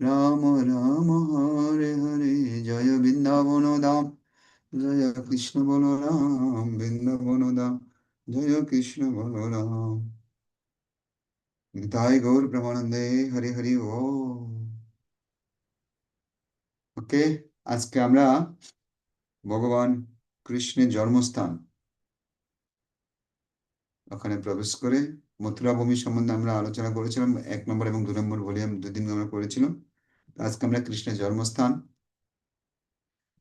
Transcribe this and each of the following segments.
রাম রাম, হরে হরে। জয় বৃন্দাবন দাম জয় কৃষ্ণ বলরাম বৃন্দাবন দাম জয় কৃষ্ণ বলরাম। তাই গৌর প্রেমানন্দে হরি হরি ও। ওকে, আজকে আমরা ভগবান কৃষ্ণের জন্মস্থান। ওখানে প্রবেশ করে মথুরা ভূমি সম্বন্ধে আমরা আলোচনা করেছিলাম, এক নম্বর এবং দু নম্বর ভলিউম দুদিন আমরা করেছিলাম আজকে আমরা কৃষ্ণের জন্মস্থান,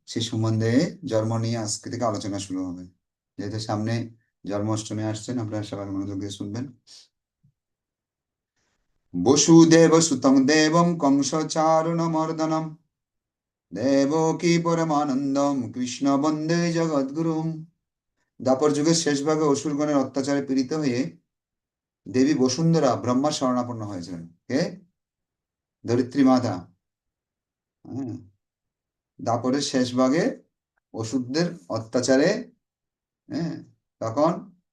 সে সম্বন্ধে জন্ম নিয়ে আজকে থেকে আলোচনা শুরু হবে। যেহেতু সামনে জন্মাষ্টমী আসছেন, আপনারা সবাই মনোযোগ দিয়ে শুনবেন। বসুদেব সুতং দেবম কংস চারুণ মর্দনম, দেবকী পরমানন্দম কৃষ্ণ বন্দে জগৎগুরুম দাপর যুগের শেষ ভাগে অসুরগণের অত্যাচারে পীড়িত হয়ে দেবী বসুন্ধরা ব্রহ্মা শরণাপন্ন হয়েছিলেন। কে? ধরিত্রী মাতা হ্যাঁ দাপরের শেষ ভাগে অসুরদের অত্যাচারে হ্যাঁ তখন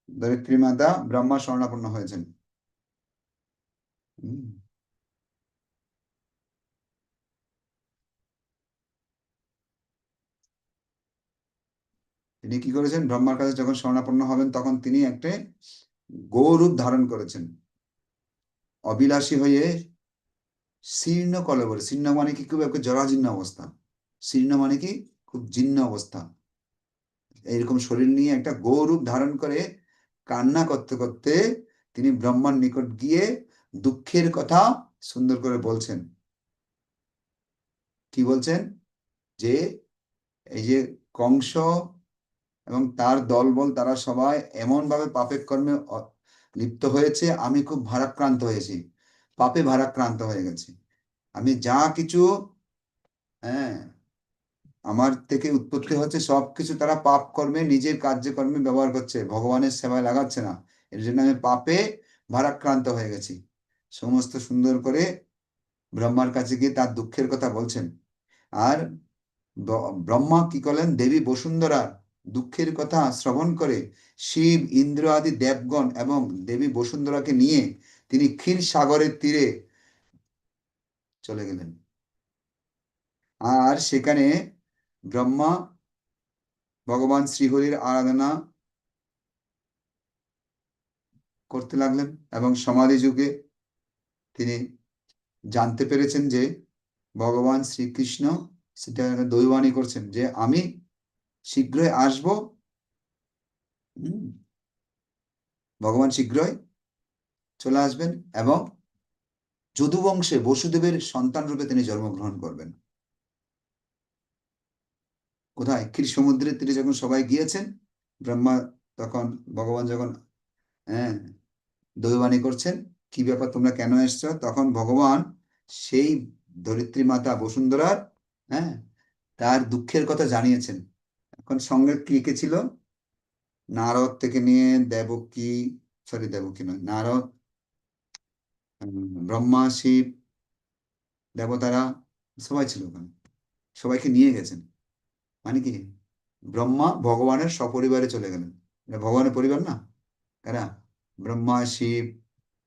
ধরিত্রী মাতা ব্রহ্মা শরণাপন্ন হয়েছেন। তিনি কি করেছেন? ব্রহ্মার কাছে যখন শরণাপন্ন হবেন, তখন তিনি একটা গৌরূপ ধারণ করেছেন। অবিলাসী হয়ে শীর্ণ কলবরে শীর্ণ মানে কি? খুব একটা জরাজীর্ণ অবস্থা। শীর্ণ মানে কি? খুব জীর্ণ অবস্থা। এইরকম শরীর নিয়ে একটা গৌরূপ ধারণ করে কান্না করতে করতে তিনি ব্রহ্মার নিকট গিয়ে দুঃখের কথা সুন্দর করে বলছেন। কি বলছেন? যে এই যে কংস এবং তার দলবল তারা সবাই এমন ভাবে পাপের কর্মে লিপ্ত হয়েছে, আমি খুব ভারাক্রান্ত হয়েছি। পাপে ভারাক্রান্ত হয়ে গেছি। আমি যা কিছু হ্যাঁ আমার থেকে উৎপত্তি হচ্ছে সবকিছু তারা পাপ কর্মে, নিজের কার্যকর্মে ব্যবহার করছে। ভগবানের সেবায় লাগাচ্ছে না। এর জন্য আমি পাপে ভারাক্রান্ত হয়ে গেছি। সমস্ত সুন্দর করে ব্রহ্মার কাছে গিয়ে তার দুঃখের কথা বলছেন। আর ব্রহ্মা কি করলেন? দেবী বসুন্ধরা দুঃখের কথা শ্রবণ করে শিব, ইন্দ্র আদি দেবগণ এবং দেবী বসুন্ধরাকে নিয়ে তিনি ক্ষীর সাগরের তীরে চলে গেলেন। আর সেখানে ব্রহ্মা, ভগবান শ্রীহরির আরাধনা করতে লাগলেন এবং সমাধি যুগে তিনি জানতে পেরেছেন যে ভগবান শ্রীকৃষ্ণ সেটা দৈবাণী করছেন যে আমি শীঘ্রই আসব। ভগবান শীঘ্রই চলে আসবেন এবং যদুবংশে বসুদেবের সন্তান রূপে তিনি জন্মগ্রহণ করবেন। কোথায়? ক্ষীর সমুদ্রের তীরে যখন সবাই গিয়েছেন, ব্রহ্মা তখন, ভগবান যখন হ্যাঁ দৈবাণী করছেন, কি ব্যাপার, তোমরা কেন এসছ? তখন ভগবান সেই ধরিত্রী মাতা বসুন্ধরার হ্যাঁ তার দুঃখের কথা জানিয়েছেন। এখন সঙ্গে কে কে ছিল? নারদ থেকে নিয়ে দেবকী সরি দেবকী নয়, নারদ ব্রহ্মা, শিব, দেবতারা সবাই ছিল ওখানে। সবাইকে নিয়ে গেছেন। মানে কি? ব্রহ্মা ভগবানের সপরিবারে চলে গেলেন। ভগবানের পরিবার না? কারা ব্রহ্মা, শিব,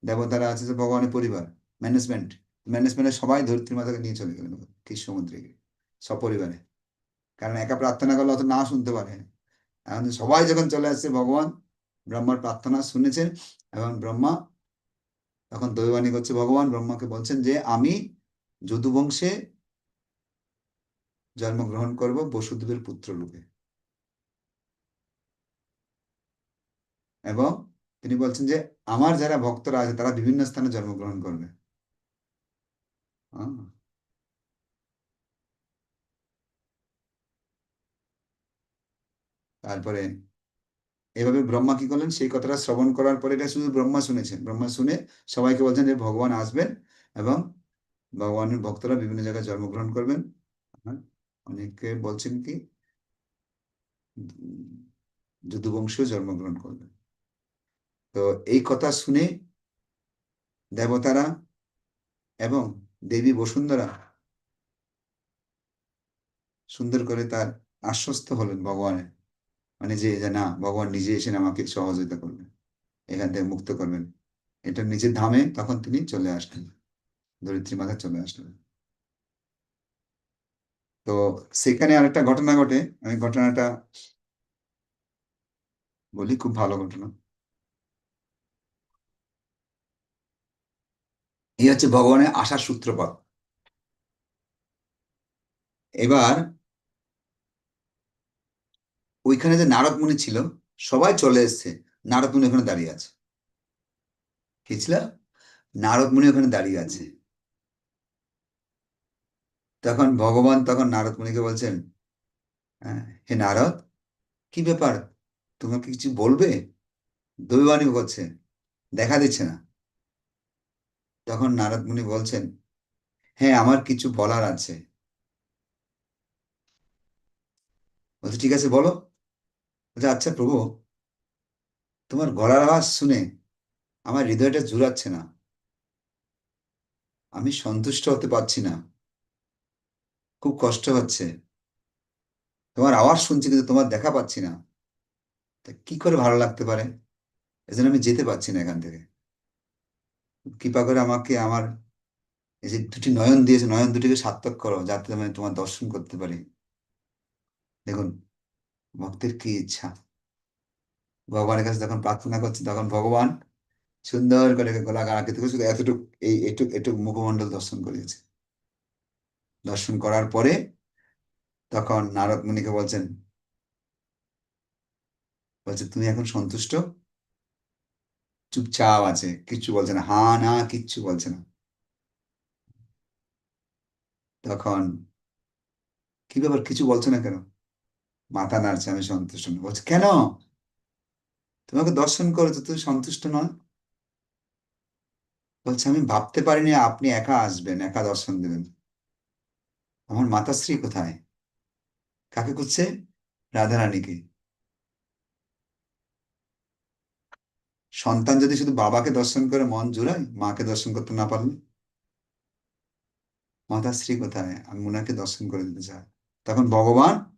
দেবতারা আছে যে ভগবানের পরিবার ম্যানেজমেন্ট ম্যানেজমেন্টের সবাই ধরিত্রী মাতাকে নিয়ে চলে গেলেন কৃষ্ণমন্ত্রী সপরিবারে। কারণ একা প্রার্থনা করলে অত না শুনতে পারে। এখন সবাই যখন চলে আসছে, ভগবান ব্রহ্মার প্রার্থনা শুনেছেন এবং ব্রহ্মা তখন দৈবাণী করছে, ভগবান ব্রহ্মাকে বলছেন যে, আমি যদুবংশে জন্মগ্রহণ করব বসুদেবের পুত্র রূপে। এবং তিনি বলছেন যে, আমার যারা ভক্তরা আছে তারা বিভিন্ন স্থানে জন্মগ্রহণ করবে। তারপরে এভাবে ব্রহ্মা কি করলেন? সেই কথাটা শ্রবণ করার পরে এটা শুধু ব্রহ্মা শুনেছেন। ব্রহ্মা শুনে সবাইকে বলছেন যে ভগবান আসবেন এবং ভগবানের ভক্তরা বিভিন্ন জায়গায় জন্মগ্রহণ করবেন। অনেকে বলছেন কি উম, যদুবংশীয় জন্মগ্রহণ করবেন। তো এই কথা শুনে দেবতারা এবং দেবী বসুন্ধরা সুন্দর করে তার আশ্বস্ত হলেন ভগবানের। মানে যে না, ভগবান নিজে এসে আমাকে সহযোগিতা করবেন। এখান থেকে মুক্ত করবেন। এটা নিজের ধামে তখন তিনি চলে আসলেন। ধরিত্রী মাতা চলে আসলেন। তো সেখানে আরেকটা ঘটনা ঘটে। আমি ঘটনাটা বলি, খুব ভালো ঘটনা। এই হচ্ছে ভগবানের আশার সূত্রপাত। এবার ওইখানে যে নারদ মুনি ছিল সবাই চলে এসছে। নারদ মুনি ওখানে দাঁড়িয়ে আছে। কি ছিল? ওখানে দাঁড়িয়ে আছে। তখন ভগবান তখন নারদ মুনিকে বলছেন হ্যাঁ, হে নারদ কি ব্যাপার? তোমাকে কিছু বলবে? দৈবানি করছে দেখা দিচ্ছে না। তখন নারদ মুনি বলছেন হ্যাঁ আমার কিছু বলার আছে। বলছে ঠিক আছে বলো। বলছে আচ্ছা প্রভু, তোমার গলার আওয়াজ শুনে আমার হৃদয়টা জুড়াচ্ছে না। আমি সন্তুষ্ট হতে পারছি না। খুব কষ্ট হচ্ছে। তোমার আওয়াজ শুনছি কিন্তু তোমার দেখা পাচ্ছি না। তা কি করে ভালো লাগতে পারে? এজন্য আমি যেতে পারছি না এখান থেকে। কৃপা করে আমাকে আমার এই যে দুটি নয়ন দিয়েছে, নয়ন দুটিকে সার্থক করো, যাতে আমি তোমার দর্শন করতে পারি। দেখুন ভক্তের কি ইচ্ছা? ভগবানের কাছে যখন প্রার্থনা করছে, তখন ভগবান সুন্দর করে গলা গাড়াকে থেকে শুধু এতটুক, এই এটুক এটুক মুখমণ্ডল দর্শন করিয়েছে। দর্শন করার পরে তখন নারদ মুনিকে বলছেন, বলছে, তুমি এখন সন্তুষ্ট? চুপচাপ আছে, কিচ্ছু বলছে না। হা না, কিচ্ছু বলছে না। তখন, কি ব্যাপার, কিছু বলছো না কেন? মাথা নাড়ছে, আমি সন্তুষ্ট নই। বলছে, কেন? তোমাকে দর্শন করেছ তুমি সন্তুষ্ট নয়? বলছে, আমি ভাবতে পারিনি আপনি একা আসবেন, একা দর্শন দেবেন। আমার মাতাশ্রী কোথায়? কাকে করছে রাধারানীকে। সন্তান যদি শুধু বাবাকে দর্শন করে মন জুড়ায়, মাকে দর্শন করতে না পারলে? মাতাশ্রী কোথায়? আমি ওনাকে দর্শন করে দিতে চাই। তখন ভগবান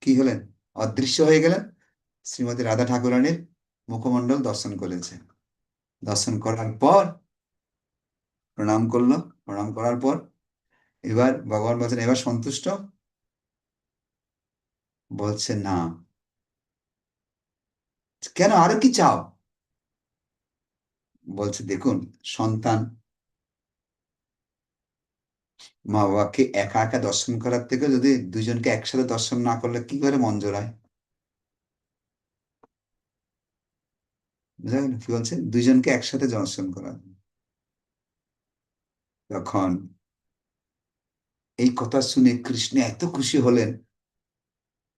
কি হলেন? অদৃশ্য হয়ে গেলেন। শ্রীমতী রাধা ঠাকুরানীর মুখমণ্ডল দর্শন করেছে। দর্শন করার পর প্রণাম করল। প্রণাম করার পর এবার ভগবান বলছেন, এবার সন্তুষ্ট? বলছে, না। কেন? আরও কি চাও? বলছে, দেখুন, সন্তান মা বাবাকে একা একা দর্শন করার থেকে যদি দুজনকে একসাথে দর্শন না করলে কি করে মন জোড়ায়? বুঝা কি বলছে? দুজনকে একসাথে দর্শন করা। তখন এই কথা শুনে কৃষ্ণ এত খুশি হলেন,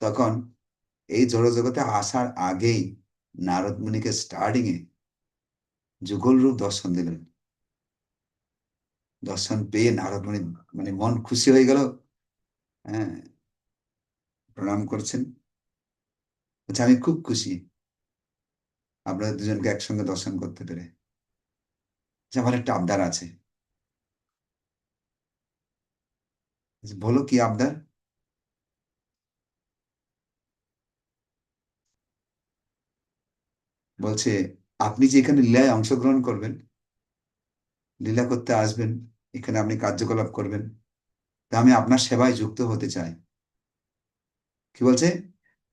তখন এই জড়জগতে আসার আগেই নারদ মুনিকে স্টার্টিং এ যুগল রূপ দর্শন দিলেন। দর্শন পেয়ে নারদ মুনি মানে মন খুশি হয়ে গেল। হ্যাঁ প্রণাম করছেন। বলছে আমি খুব খুশি আপনাদের দুজনকে একসঙ্গে দর্শন করতে পেরে। যে আমার একটা আবদার আছে। বলো কি আবদার? বলছে, আপনি যে এখানে লীলায় অংশগ্রহণ করবেন, লীলা করতে আসবেন এখানে আপনি কার্যকলাপ করবেন। তা আমি আপনার সেবায় যুক্ত হতে চাই। কি বলছে?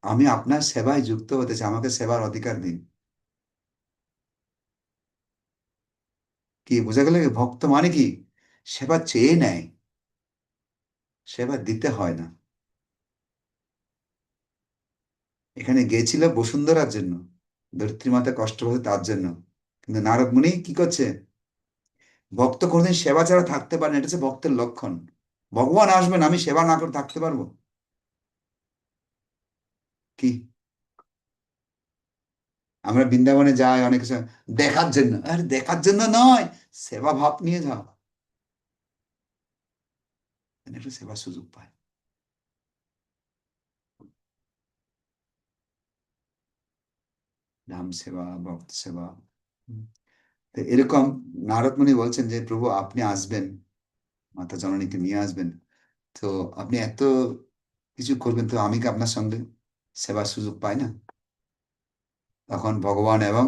আমি আপনার সেবায় যুক্ত হতে চাই, আমাকে সেবার অধিকার দিন। কি, বোঝা গেল? ভক্ত মানে কি? সেবা চেয়ে নেয়। সেবা দিতে হয় না। এখানে গেছিল বসুন্ধরার জন্য। ধরিত্রী মাতা কষ্ট হচ্ছে তার জন্য। কিন্তু নারদ মুনি কি করছে? ভক্ত কোনোদিন সেবা ছাড়া থাকতে পারে না, এটা হচ্ছে ভক্তের লক্ষণ। ভগবান আসবেন, আমি সেবা না করে থাকতে পারব? কি? আমরা বৃন্দাবনে যাই, অনেক দেখার জন্য। আরে, দেখার জন্য নয়, সেবা ভাব নিয়ে যাও একটু সেবার সুযোগ পায় নাম সেবা, ভক্ত সেবা। তো এরকম নারদ মুনি বলছেন যে, প্রভু, আপনি আসবেন। মাতা জননীকে নিয়ে আসবেন। তো আপনি এত কিছু করবেন, তো আমি কি আপনার সঙ্গে সেবার সুযোগ পাই না? তখন ভগবান এবং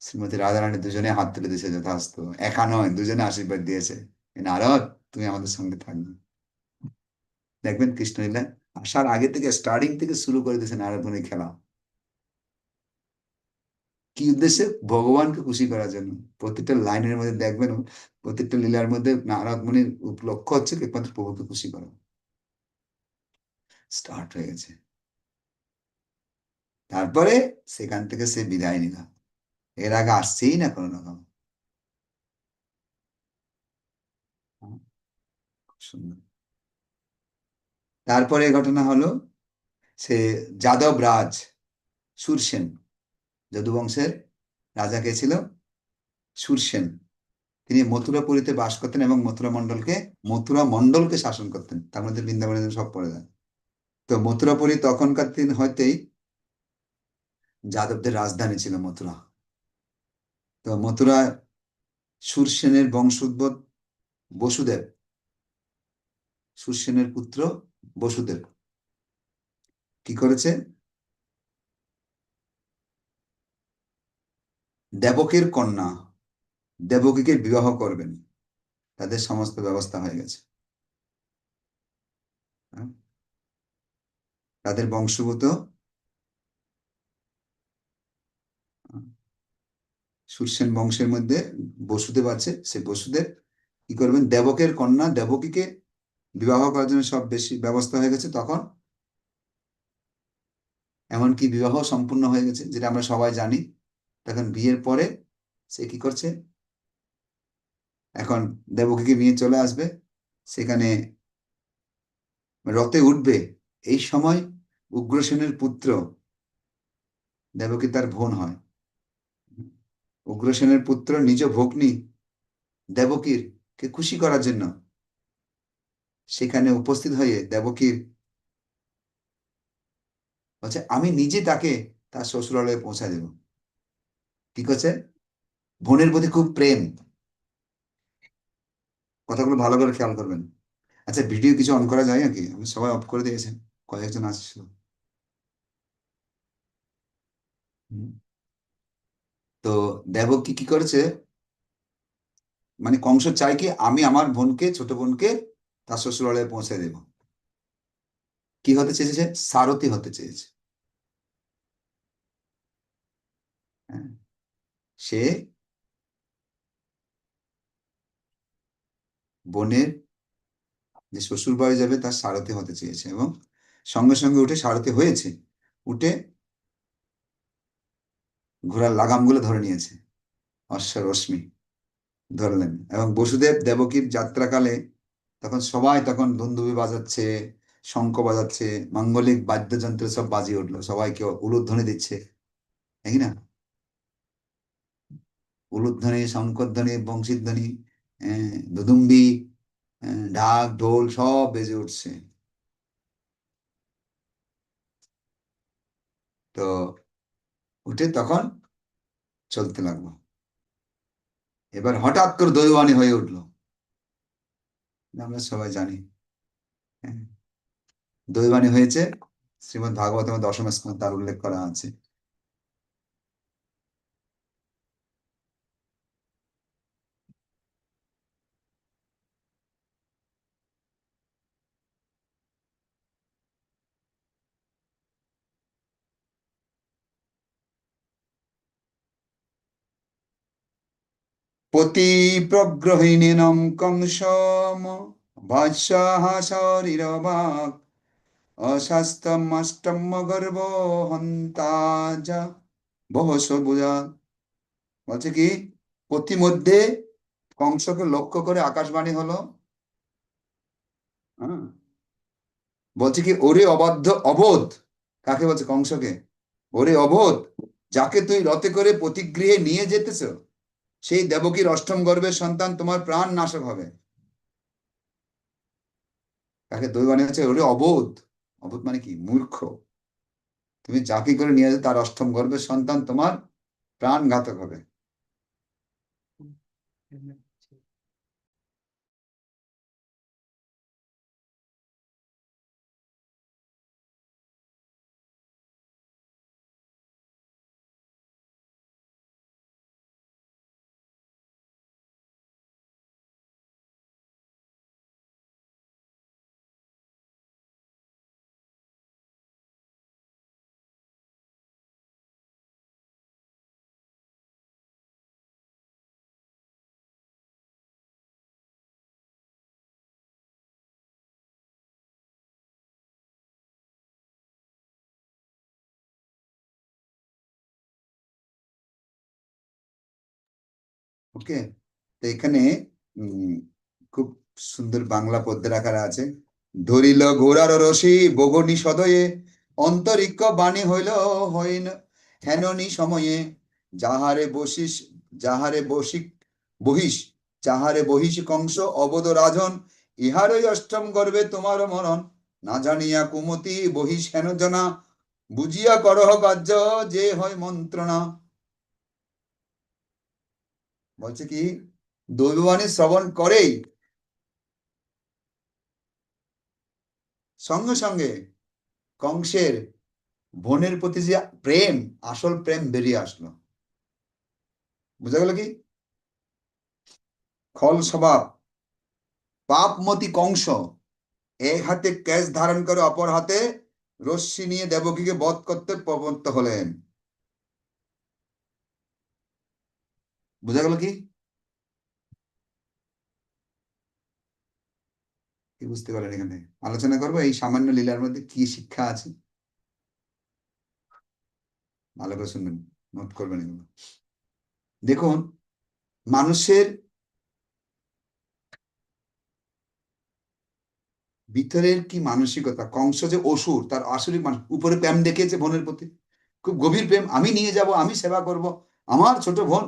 শ্রীমতী রাধারানী দুজনে হাত তুলে দিয়েছে যথাস্ত একা নয়, দুজনে আশীর্বাদ দিয়েছে। নারদ, তুমি আমাদের সঙ্গে থাকবে। দেখবেন কৃষ্ণলীলা আসার আগে থেকে স্টার্টিং থেকে শুরু করে দিয়েছে নারদ মুনি খেলা। কি উদ্দেশ্যে? ভগবানকে খুশি করার জন্য। প্রত্যেকটা লাইনের মধ্যে দেখবেন, প্রত্যেকটা লীলার মধ্যে নারদ মুনির লক্ষ্য হচ্ছে একমাত্র প্রভুকে খুশি করা। স্টার্ট হয়ে গেছে। তারপরে সেখান থেকে সে বিদায় নিল। এর আগে আসছেই না কোনো রকম খুব সুন্দর। তারপরে ঘটনা হলো, সে যাদব রাজ, সুরসেন যদুবংশের রাজা কে ছিল? সুরসেন। তিনি মথুরাপুরীতে বাস করতেন এবং মথুরা মণ্ডলকে মথুরা মণ্ডলকে শাসন করতেন। তার মধ্যে বৃন্দাবনের সব পড়ে যায়। তো মথুরাপুরী তখনকার দিন হইতেই যাদবদের রাজধানী ছিল মথুরা। তো মথুরা সুরসেনের বংশোদ্ভূত বসুদেব, সুরসেনের পুত্র বসুদেব কি করেছে? দেবকের কন্যা দেবকীকে বিবাহ করবেন। তাদের সমস্ত ব্যবস্থা হয়ে গেছে। হ্যাঁ? তাদের বংশগত সুরসেন বংশের মধ্যে বসুদেব আছে, সে বসুদেব কি করবেন? দেবকের কন্যা দেবকীকে বিবাহ করার জন্য সব বেশি ব্যবস্থা হয়ে গেছে তখন। এমনকি বিবাহ সম্পূর্ণ হয়ে গেছে, যেটা আমরা সবাই জানি। তখন বিয়ের পরে সে কি করছে? এখন দেবকীকে নিয়ে চলে আসবে। সেখানে রথে উঠবে। এই সময় উগ্রসেনের পুত্র দেবকী তার বোন হয়। উগ্রসেনের পুত্র নিজ ভগ্নী দেবকীর কে খুশি করার জন্য সেখানে উপস্থিত হয়ে দেবকীর বলছে, আমি নিজে তাকে তার শ্বশুরালয়ে পৌঁছা দেব। কি করছে? বোনের প্রতি খুব প্রেম। কথাগুলো ভালো করে খেয়াল করবেন। আচ্ছা ভিডিও কিছু অন করা যায় নাকি? আমি সবাই অফ করে দিয়েছেন। কয়েকজন আসছিল। তো দেবকী কি করেছে? মানে কংস চাই কি আমি আমার বোনকে, ছোট বোনকে তার শ্বশুরালয়ে পৌঁছে দেব। কি হতে চেয়েছে? সারথি হতে চেয়েছে হ্যাঁ। সে বোনের যে শ্বশুর বাড়ি যাবে তার সারথি হতে চেয়েছে এবং সঙ্গে সঙ্গে উঠে সারথি হয়েছে, উঠে ঘোড়ার লাগামগুলো ধরে নিয়েছে। অশ্ব রশ্মি ধরলেন এবং বসুদেব দেবকীর যাত্রাকালে তখন সবাই তখন ধুন্দুবি বাজাচ্ছে, শঙ্খ বাজাচ্ছে, মাঙ্গলিক বাদ্যযন্ত্র সব বাজিয়ে উঠল, সবাইকে উলুধ্বনি দিচ্ছে, তাই না? উলুধ্বনি, শঙ্করধ্বনি, বংশীধ্বনি দুদুম্বি ঢাক, ঢোল সব বেজে উঠছে। তো উঠে তখন চলতে লাগল। এবার হঠাৎ করে দৈবানী হয়ে উঠল। আমরা সবাই জানি। দৈবানী হয়েছে, শ্রীমদ ভাগবত দশম স্কন্ধ তার উল্লেখ করা আছে। পতিপ্রগ্রহিণীনম কংসম ভাষ্যাহ শরীরবাক অস্বাস্থ্যমষ্টম গর্ব হন্তাজা বহস বুঝা বলছে কি প্রতিমধ্যে কংসকে লক্ষ্য করে আকাশবাণী হলো। হ্যাঁ। বলছে কি, ওরে অবাধ্য অবোধ, কাকে বলছে কংসকে? ওরে অবোধ, যাকে তুই রথে করে প্রতিগৃহে নিয়ে যেতেছ সেই দেবকীর অষ্টম গর্ভের সন্তান তোমার প্রাণ নাশক হবে। তাকে দই বানিয়েছে ওরে অবোধ। অবোধ মানে কি? মূর্খ। তুমি যাকে করে নিয়ে তার অষ্টম গর্ভের সন্তান তোমার প্রাণ ঘাতক হবে। ওকে? তো এখানে খুব সুন্দর বাংলা পদ্যের আকারে আছে। ধরিল ঘোড়ার রশি, বগনি সদয়ে, অন্তরিক্ষ বাণী হইল হইন, হেননি সময়ে। যাহারে বসিস, যাহারে বসিক, বহিস, যাহারে বহিস কংস অবদ রাজন, ইহারই অষ্টম গর্বে তোমার মরণ। না জানিয়া কুমতি বহিস হেন জনা, বুঝিয়া করহ কার্য যে হয় মন্ত্রণা। বলছে কি, দৈববাণী শ্রবণ করেই সঙ্গে সঙ্গে কংসের বোনের প্রতি যে প্রেম, আসল প্রেম বেরিয়ে আসলো। বুঝা গেল কি? খল স্বভাব পাপমতি কংস, এক হাতে ক্যাশ ধারণ করে অপর হাতে রশ্মি নিয়ে দেবকীকে বধ করতে প্রবর্ত হলেন। বুঝা গেল কি? বুঝতে পারেন এখানে? আলোচনা করব, এই সামান্য লীলার মধ্যে কি শিক্ষা আছে? ভালো করে শুনবেন নোট করবেন এগুলো। দেখুন, মানুষের ভিতরের কি মানসিকতা? কংস যে অসুর, তার আসরিক মানুষ, উপরে প্রেম দেখিয়েছে বোনের প্রতি। খুব গভীর প্রেম, আমি নিয়ে যাব, আমি সেবা করব, আমার ছোট বোন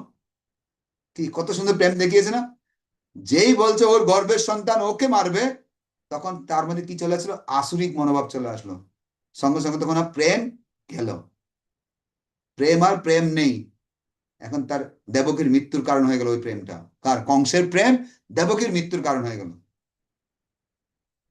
কি, কত সুন্দর প্রেম দেখিয়েছে না? যেই বলছে ওর গর্ভের সন্তান ওকে মারবে, তখন তার মধ্যে কি চলে আসলো? আসুরিক মনোভাব চলে আসলো। সঙ্গে সঙ্গে তখন প্রেম গেল। প্রেম আর প্রেম নেই। এখন তার দেবকীর মৃত্যুর কারণ হয়ে গেল ওই প্রেমটা। কার? কংসের প্রেম, দেবকীর মৃত্যুর কারণ হয়ে গেল।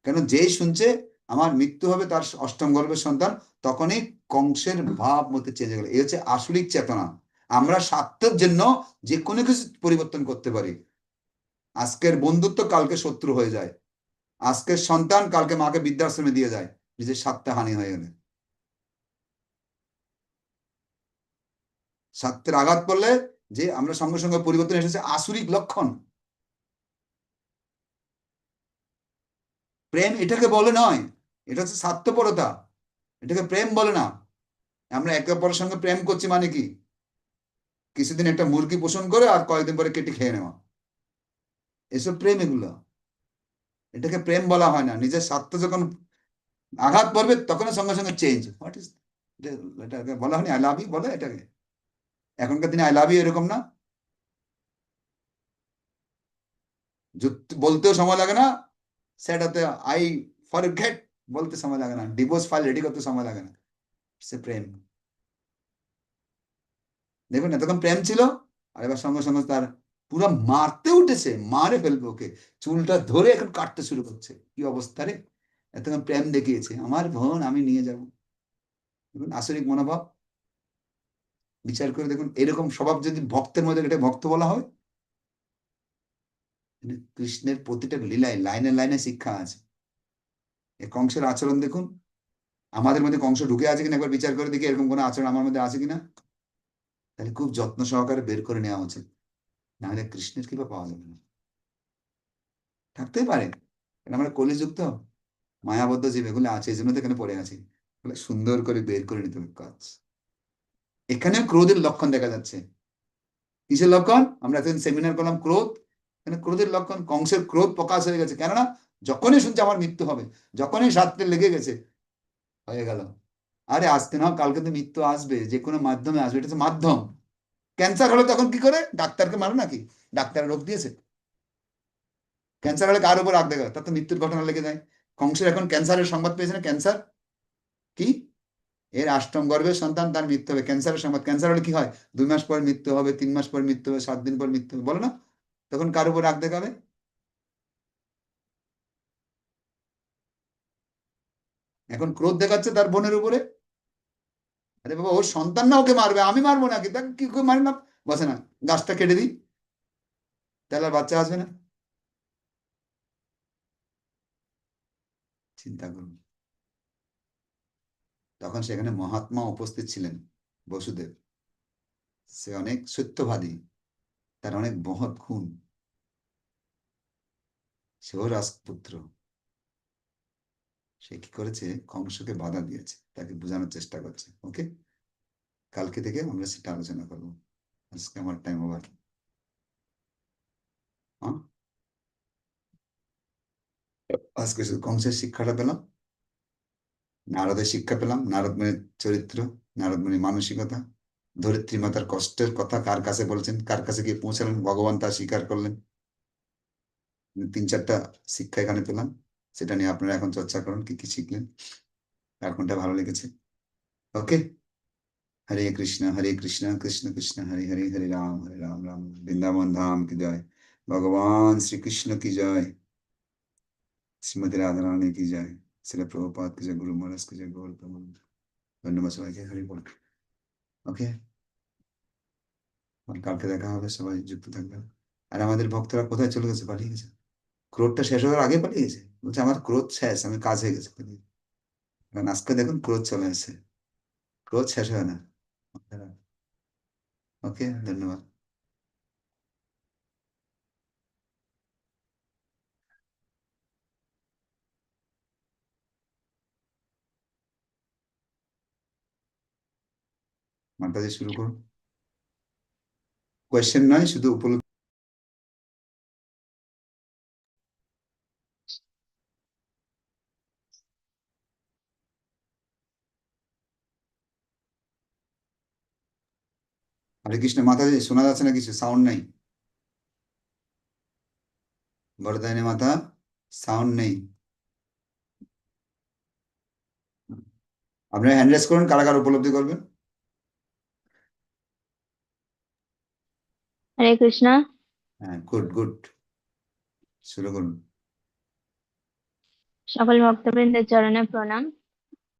কেন? যেই শুনছে, আমার মৃত্যু হবে তার অষ্টম গর্ভের সন্তান, তখনই কংসের ভাব মধ্যে চেঞ্জ হয়ে গেল। এই হচ্ছে আসরিক চেতনা। আমরা স্বার্থের জন্য যে কোনো কিছু পরিবর্তন করতে পারি। আজকের বন্ধুত্ব কালকে শত্রু হয়ে যায়। আজকের সন্তান কালকে মাকে বৃদ্ধাশ্রমে দিয়ে যায়, নিজের স্বার্থে হানি হয়ে গেলে। স্বার্থের আঘাত পড়লে যে আমরা সঙ্গে সঙ্গে পরিবর্তন এসেছে, আসুরিক লক্ষণ। প্রেম এটাকে বলে নয়, এটা হচ্ছে স্বার্থপরতা। এটাকে প্রেম বলে না। আমরা একে অপরের সঙ্গে প্রেম করছি মানে কি? কিছুদিন একটা মুরগি পোষণ করে আর কয়েকদিন পরে কেটে খেয়ে নেওয়া। এসব প্রেম এগুলো। এটাকে প্রেম বলা হয় না। নিজের স্বার্থ যখন আঘাত পড়বে তখন সঙ্গে সঙ্গে চেঞ্জ হোয়াট ইজ এটাকে বলা হয়নি আই লাভ ইউ বলে এটাকে? এখনকার দিনে আই লাভ ইউ এরকম না। বলতেও সময় লাগে না। সেটাতে আই ফর গেট বলতে সময় লাগে না। ডিভোর্স ফাইল রেডি করতে সময় লাগে না। সে প্রেম। দেখুন, এতক্ষণ প্রেম ছিল, আর এবার সঙ্গে সঙ্গে তার পুরো মারতে উঠেছে, মারে ফেলবে ওকে। চুলটা ধরে এখন কাটতে শুরু করছে। কি অবস্থা রে? এতক্ষণ প্রেম দেখিয়েছে, আমার বোন, আমি নিয়ে যাব। দেখুন, আসরিক মনোভাব। বিচার করে দেখুন, এরকম স্বভাব যদি ভক্তের মধ্যে এটা ভক্ত বলা হয় কৃষ্ণের প্রতিটা লীলায়, লাইনে লাইনে শিক্ষা আছে। এই কংসের আচরণ দেখুন, আমাদের মধ্যে কংস ঢুকে আছে কিনা একবার বিচার করে দেখি, এরকম কোনো আচরণ আমার মধ্যে আছে কিনা। তাহলে খুব যত্ন সহকারে বের করে নেওয়া উচিত। নাহলে কৃষ্ণের কৃপা পাওয়া যাবে না। থাকতেই পারে। আমরা কলিযুক্ত, মায়াবদ্ধ জীব, এগুলো আছে, এই জন্য তো এখানে পড়ে আছি। সুন্দর করে বের করে নিতে হবে কাজ। এখানে ক্রোধের লক্ষণ দেখা যাচ্ছে। কিসের লক্ষণ? আমরা এতদিন সেমিনার করলাম ক্রোধ। এখানে ক্রোধের লক্ষণ, কংসের ক্রোধ প্রকাশ হয়ে গেছে। কেননা, যখনই শুনছে আমার মৃত্যু হবে, যখনই সাতটা লেগে গেছে, হয়ে গেল। আরে আজকে না, কালকে তো মৃত্যু আসবে, যে কোনো মাধ্যমে আসবে, এটা মাধ্যম। ক্যান্সার হলে তখন কি করে? ডাক্তারকে মারো নাকি? ডাক্তার রোগ দিয়েছে? ক্যান্সার হলে কার উপর দেখা তার তো মৃত্যুর ঘটনা লেগে যায়। কংসের এখন ক্যান্সারের সংবাদ পেয়েছে না? ক্যান্সার? কি? এর আষ্টম গর্ভের সন্তান, তার মৃত্যু হবে। ক্যান্সারের সংবাদ। ক্যান্সার হলে কি হয়? দুই মাস পর মৃত্যু হবে, তিন মাস পর মৃত্যু হবে, সাত দিন পর মৃত্যু হবে। বলো না। তখন কার উপর রাগ দেখাবে? এখন ক্রোধ দেখাচ্ছে তার বোনের উপরে। আরে বাবা, ওর সন্তান না ওকে মারবে, আমি মারবো নাকি? দেখ কি করে মারি না, বসে না, গাছটা কেটে দিই। তাহলে আর বাচ্চা আসবে না। চিন্তা করুন। তখন সেখানে মহাত্মা উপস্থিত ছিলেন, বসুদেব। সে অনেক সত্যবাদী, তার অনেক মহৎ খুন সেও রাজপুত্র। সে কি করেছে? কংসকে বাধা দিয়েছে। তাকে বোঝানোর চেষ্টা করছে। ওকে? কালকে থেকে আমরা সেটা আলোচনা করব। আজকে আমার টাইম ওভার আজকে শুধু কংসের শিক্ষাটা পেলাম। নারদের শিক্ষা পেলাম। নারদ মুনির চরিত্র, নারদ মুনির মানসিকতা, ধরিত্রী মাতার কষ্টের কথা কার কাছে বলছেন? কার কাছে গিয়ে পৌঁছালেন? ভগবান তা স্বীকার করলেন। তিন চারটা শিক্ষা এখানে পেলাম। সেটা নিয়ে আপনারা এখন চর্চা করুন, কি কি শিখলেন কার কোনটা ভালো লেগেছে। ওকে হরে কৃষ্ণ হরে কৃষ্ণ কৃষ্ণ কৃষ্ণ হরে হরে হরে রাম হরে রাম রাম বৃন্দাবন ধাম কি জয় ভগবান শ্রীকৃষ্ণ কি জয় শ্রীমতী রাধা রানী কি জয় শ্রী প্রভুপাত কি জয় গুরু মহারাজ কি জয় গৌর ধন্যবাদ সবাইকে হরি বল ওকে কালকে দেখা হবে, সবাই যুক্ত থাকবেন। আর আমাদের ভক্তরা কোথায় চলে গেছে? পালিয়ে গেছে? ক্রোধটা শেষ হওয়ার আগে পালিয়ে গেছে? বলছে, আমার ক্রোধ শেষ, আমি কাজ হয়ে গেছে কারণ আজকে দেখুন, ক্রোধ চলে আসছে ক্রোধ শেষ হয় না। ওকে, ধন্যবাদ। মাতাজি শুরু করুন। কোয়েশ্চেন নয়, শুধু উপলব্ধি হরে কৃষ্ণ মাতাজি শোনা যাচ্ছে না কিছু? সাউন্ড নাই। বরদায়নে মাথা সাউন্ড নেই। আপনারা হ্যান্ড রেস করুন কারা কারা উপলব্ধি করবেন? হরে কৃষ্ণ। হ্যাঁ গুড গুড শুরু করুন। সকল ভক্তবৃন্দের চরণে প্রণাম।